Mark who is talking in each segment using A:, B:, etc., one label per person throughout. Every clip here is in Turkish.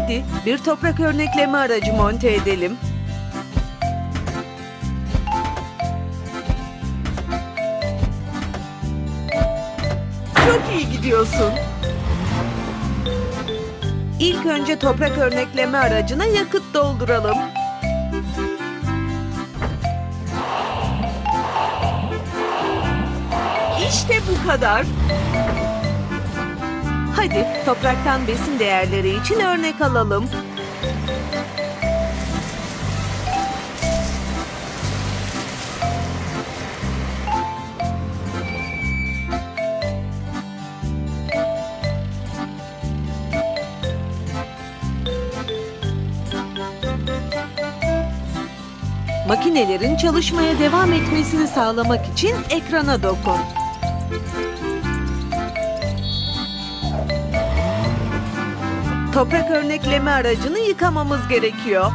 A: Hadi bir toprak örnekleme aracı monte edelim. Çok iyi gidiyorsun. İlk önce toprak örnekleme aracına yakıt dolduralım. İşte bu kadar. Hadi topraktan besin değerleri için örnek alalım. Makinelerin çalışmaya devam etmesini sağlamak için ekrana dokun. Toprak örnekleme aracını yıkamamız gerekiyor.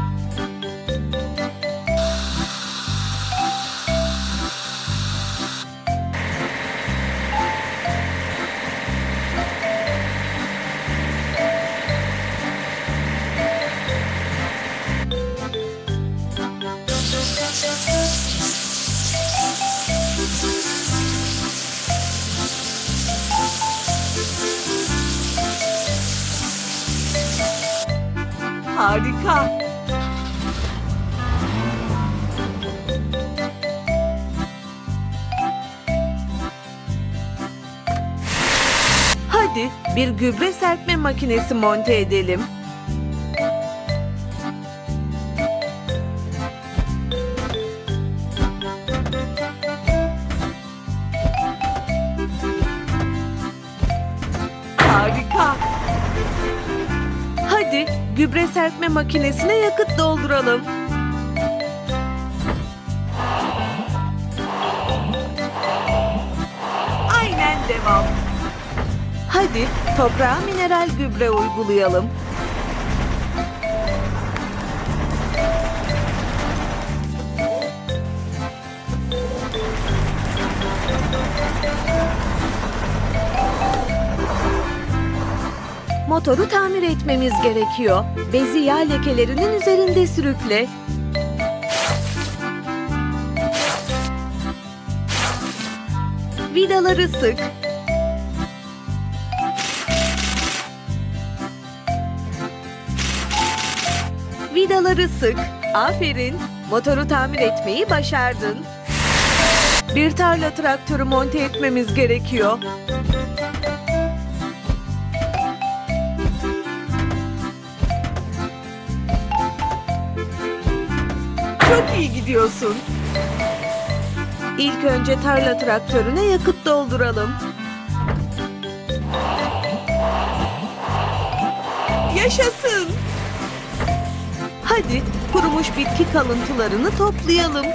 A: Gübre serpme makinesi monte edelim. Harika. Hadi gübre serpme makinesine yakıt dolduralım. Aynen devam. Hadi toprağa mineral gübre uygulayalım. Motoru tamir etmemiz gerekiyor. Bezi yağ lekelerinin üzerinde sürükle. Vidaları sık. Vidaları sık. Aferin. Motoru tamir etmeyi başardın. Bir tarla traktörü monte etmemiz gerekiyor. Çok iyi gidiyorsun. İlk önce tarla traktörüne yakıt dolduralım. Yaşasın. Hadi kurumuş bitki kalıntılarını toplayalım.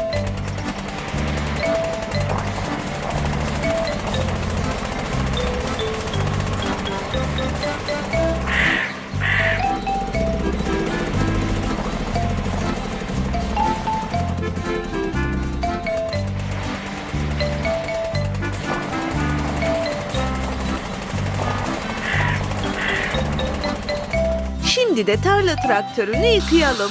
A: Şimdi de tarla traktörünü yıkayalım.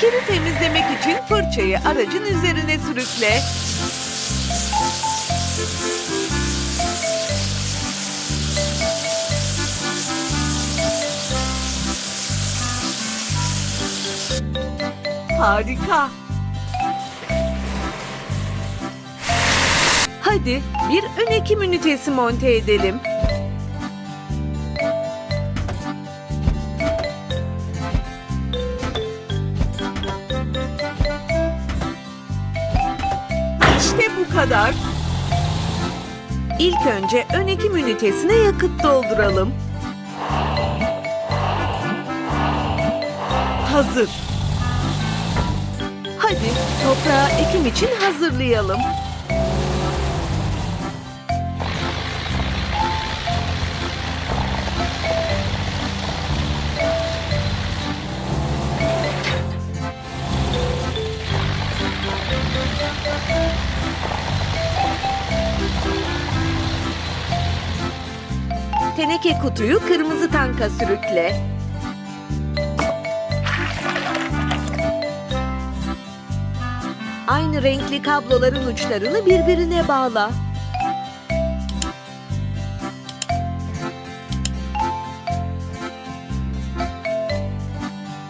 A: Kiri temizlemek için fırçayı aracın üzerine sürükle. Harika. Hadi bir ön ekim ünitesi monte edelim. İşte bu kadar. İlk önce ön ekim ünitesine yakıt dolduralım. Hazır. Toprağı ekim için hazırlayalım. Teneke kutuyu kırmızı tanka sürükle. Renkli kabloların uçlarını birbirine bağla.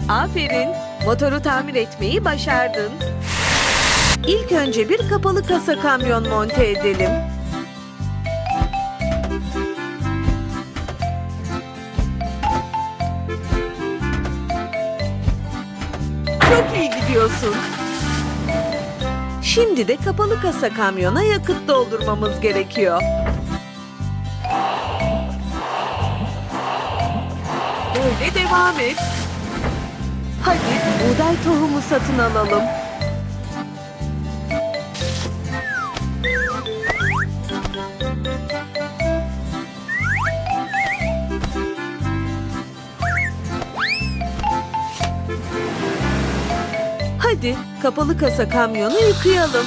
A: Aferin, motoru tamir etmeyi başardın. İlk önce bir kapalı kasa kamyon monte edelim. Çok iyi gidiyorsun. Şimdi de kapalı kasa kamyona yakıt doldurmamız gerekiyor. Böyle devam et. Hadi buğday tohumu satın alalım. Hadi kapalı kasa kamyonu yıkayalım.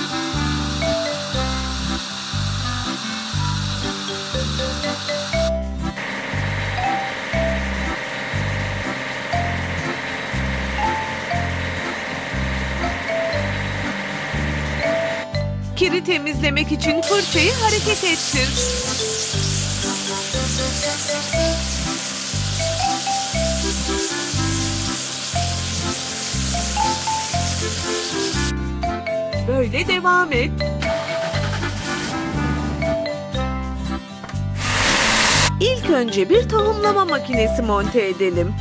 A: Kiri temizlemek için fırçayı hareket ettir. Böyle devam et. İlk önce bir tohumlama makinesi monte edelim.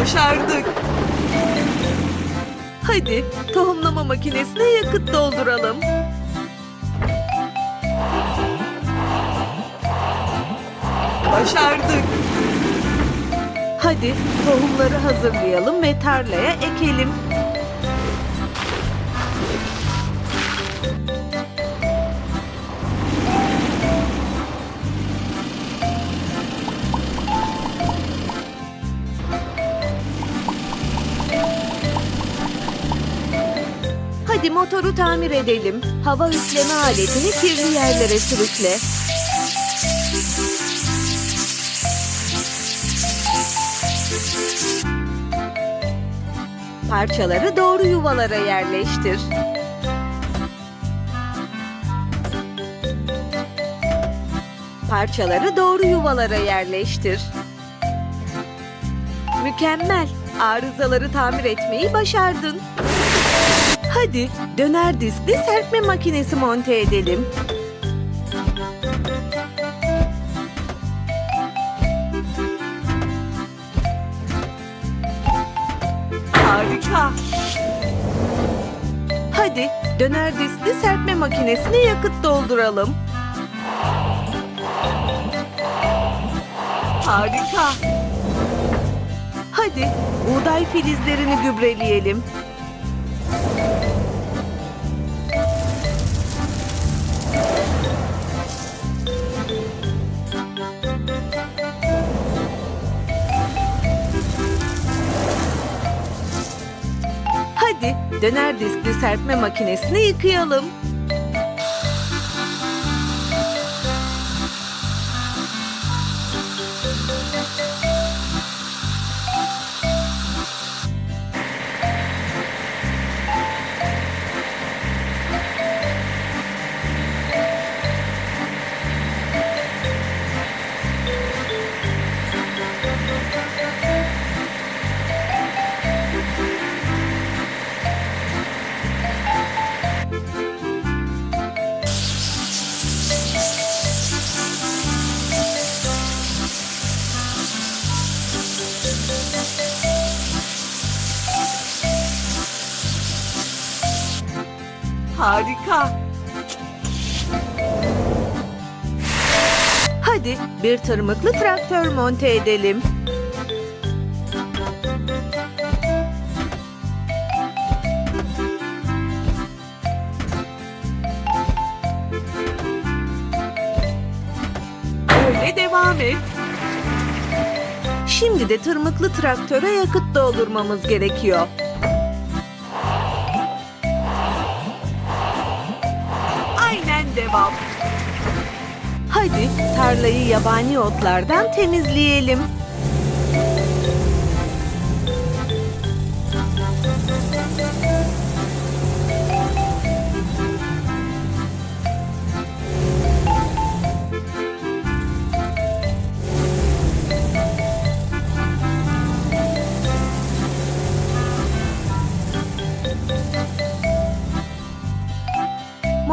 A: Başardık. Hadi tohumlama makinesine yakıt dolduralım. Başardık. Hadi tohumları hazırlayalım ve tarlaya ekelim. Hadi motoru tamir edelim. Hava üfleme aletini kirli yerlere sürükle. Parçaları doğru yuvalara yerleştir. Parçaları doğru yuvalara yerleştir. Mükemmel. Arızaları tamir etmeyi başardın. Hadi döner diskli serpme makinesi monte edelim. Döner diskli serpme makinesine yakıt dolduralım. Harika. Hadi buğday filizlerini gübreleyelim. Döner diskli serpme makinesini yıkayalım. Bir tırmıklı traktör monte edelim. Öyle devam et. Şimdi de tırmıklı traktöre yakıt doldurmamız gerekiyor. Tarlayı yabani otlardan temizleyelim.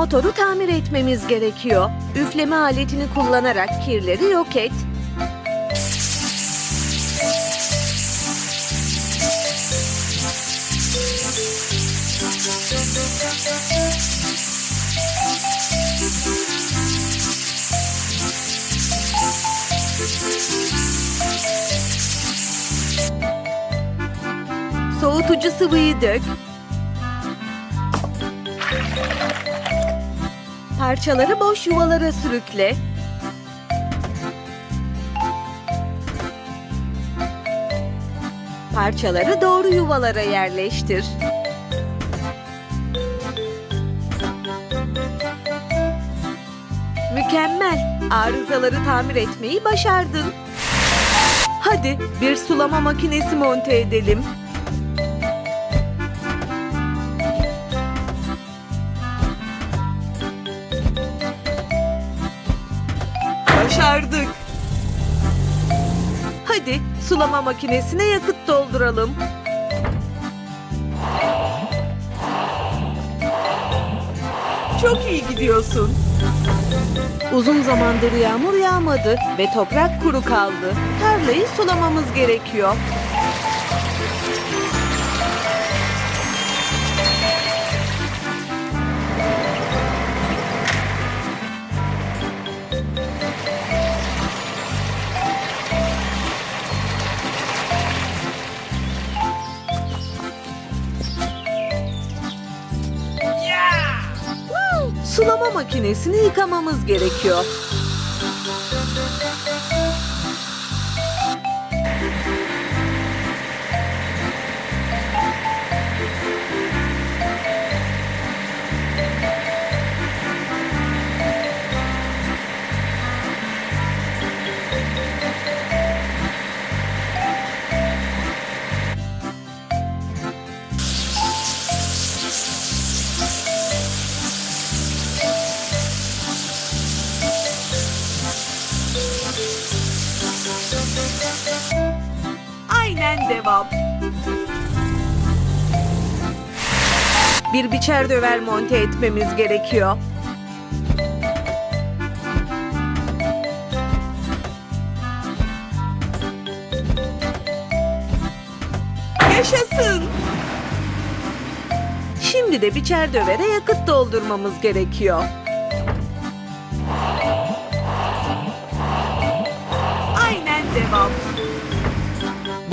A: Motoru tamir etmemiz gerekiyor. Üfleme aletini kullanarak kirleri yok et. Soğutucu sıvıyı dök. Parçaları boş yuvalara sürükle. Parçaları doğru yuvalara yerleştir. Mükemmel. Arızaları tamir etmeyi başardın. Hadi bir sulama makinesi monte edelim. Başardık. Hadi sulama makinesine yakıt dolduralım. Çok iyi gidiyorsun. Uzun zamandır yağmur yağmadı ve toprak kuru kaldı. Tarlayı sulamamız gerekiyor. Sulama makinesini yıkamamız gerekiyor. Devam. Bir biçer döver monte etmemiz gerekiyor. Yaşasın. Şimdi de biçer dövere yakıt doldurmamız gerekiyor.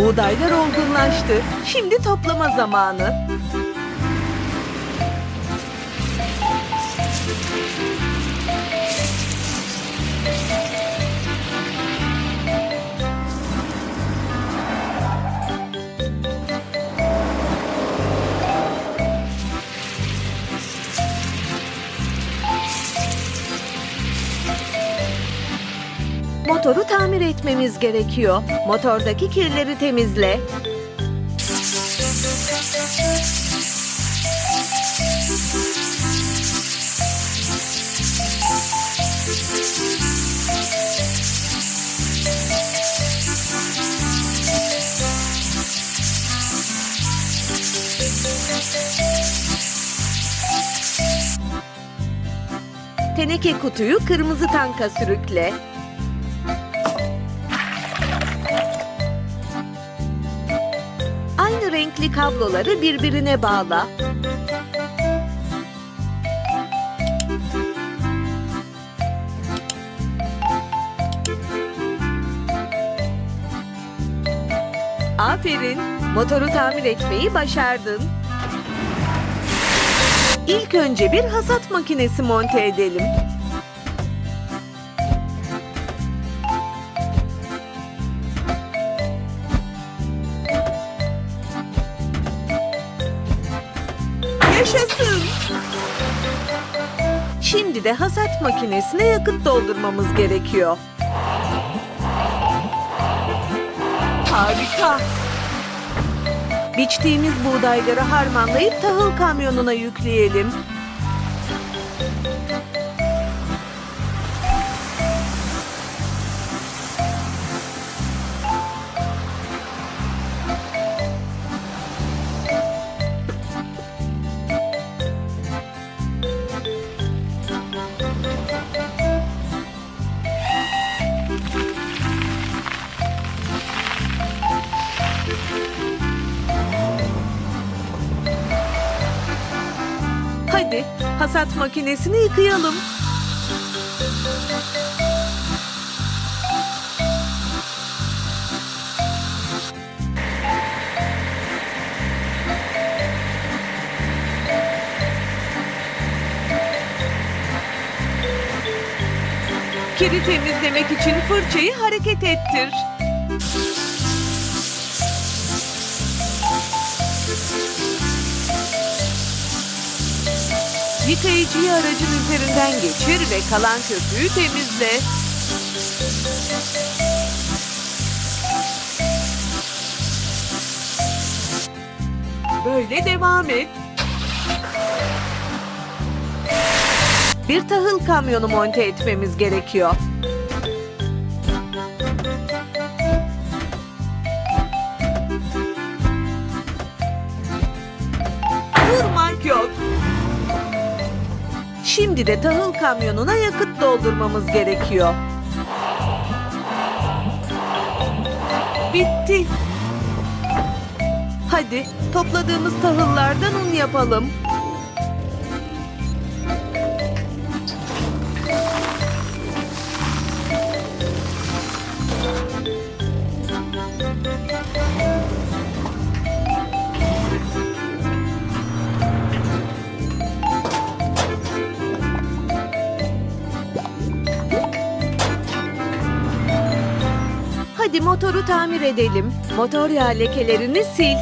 A: Buğdaylar olgunlaştı. Şimdi toplama zamanı. Motoru tamir etmemiz gerekiyor. Motordaki kirleri temizle. Teneke kutuyu kırmızı tanka sürükle. Kabloları birbirine bağla. Aferin, motoru tamir etmeyi başardın. İlk önce bir hasat makinesi monte edelim. De hasat makinesine yakıt doldurmamız gerekiyor. Harika. Biçtiğimiz buğdayları harmanlayıp tahıl kamyonuna yükleyelim. Hasat makinesini yıkayalım. Kiri temizlemek için fırçayı hareket ettir. Yıkayıcıyı aracın üzerinden geçir ve kalan köpüğü temizle. Böyle devam et. Bir tahıl kamyonu monte etmemiz gerekiyor. Şimdi de tahıl kamyonuna yakıt doldurmamız gerekiyor. Bitti. Hadi topladığımız tahıllardan un yapalım. Hadi motoru tamir edelim. Motor yağ lekelerini sil.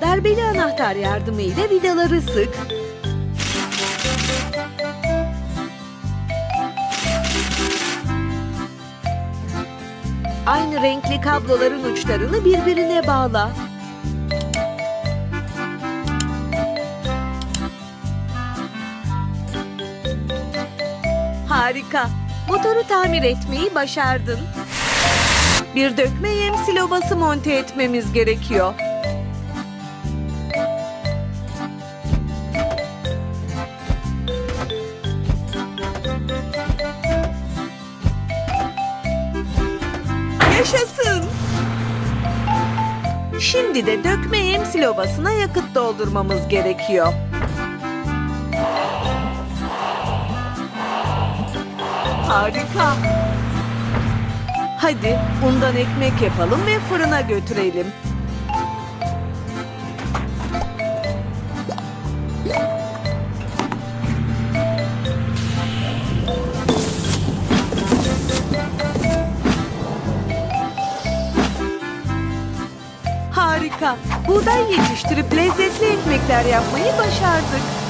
A: Darbeli anahtar yardımıyla vidaları sık. Aynı renkli kabloların uçlarını birbirine bağla. Harika. Motoru tamir etmeyi başardın. Bir dökme yem silobası monte etmemiz gerekiyor. Yaşasın. Şimdi de dökme yem silobasına yakıt doldurmamız gerekiyor. Harika. Hadi undan ekmek yapalım ve fırına götürelim. Harika. Buğday yetiştirip lezzetli ekmekler yapmayı başardık.